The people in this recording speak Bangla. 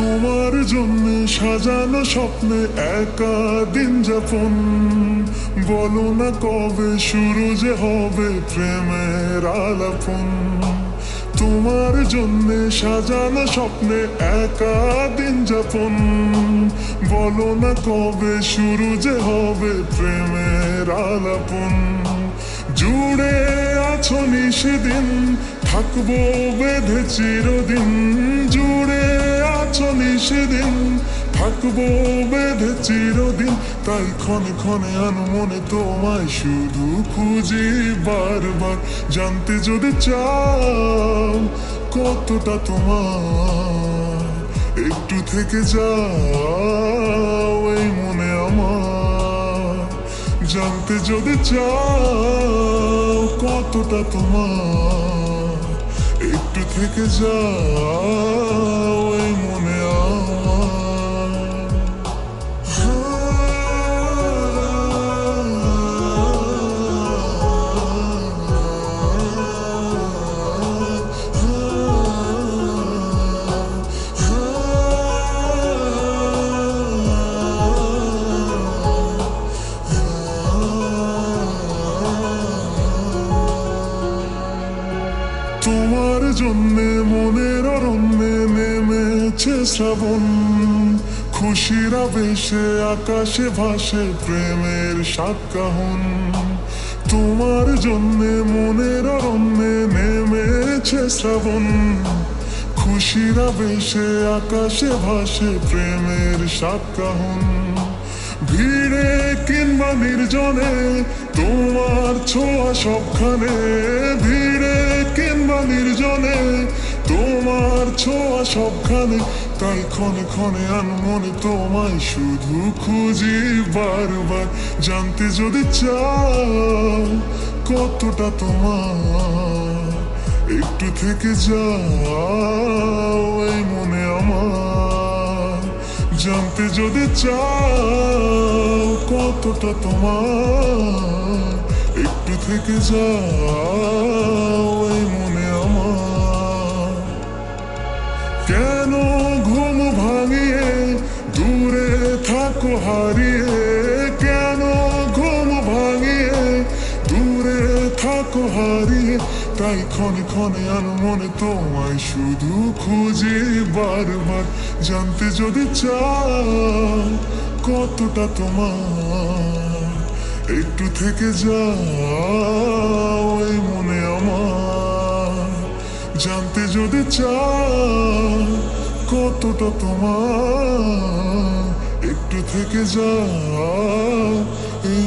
তোমার জন্য সাজানো স্বপ্নে একা দিন যাপন। বলো না কবে শুরু যে হবে প্রেমের আলাপন। তোমার জন্য সাজানো স্বপ্নে একা দিন যাপন। বলো না কবে শুরু যে হবে প্রেমের আলাপন। জুড়ে আছো সেদিন থাকব বেঁধে চিরদিন। জুড়ে সেদিন থাকব বেঁধে চিরদিন। তাই ক্ষণে ক্ষণে আনো মনে তোমায় শুধু খুঁজি বারবার। জানতে যদি চাও কতটা তোমার, একটু থেকে যাও এই মনে আমার। জানতে যদি চাও কতটা তোমার, একটু থেকে যাও জন্যে মনের অরণ্যে নেমেছে শ্রাবণ। খুশির আবেশে, আকাশে ভাসে প্রেমের সাতকাহন তোমার জন্যে মনের অরণ্যে নেমেছে শ্রাবণ। খুশির আবেশে, আকাশে ভাসে প্রেমের সাতকাহন ভিড়ে কিংবা নির্জনে তোমার ছোঁয়া সবখানে। ভিড়ে নির্জনে, তোমার ছোঁয়া সবখানে, তাই ক্ষণে ক্ষণে আনমনে তোমায় শুধু খুঁজি বারবার। জানতে যদি চাও কতটা তোমার, একটু থেকে যাও এই মনে আমার। জানতে যদি চাও কতটা তোমার, একটু থেকে যাও হারিয়ে কেন ঘুম ভাঙিয়ে? দূরে থাকো হারিয়ে, তাই ক্ষণে ক্ষণে আনো মনে তোমায় শুধু খুঁজি বারবার। জানতে যদি চাও কতটা তোমার, একটু থেকে যাও এই মনে আমার। জানতে যদি চাও কতটা তোমার থেকে যা এই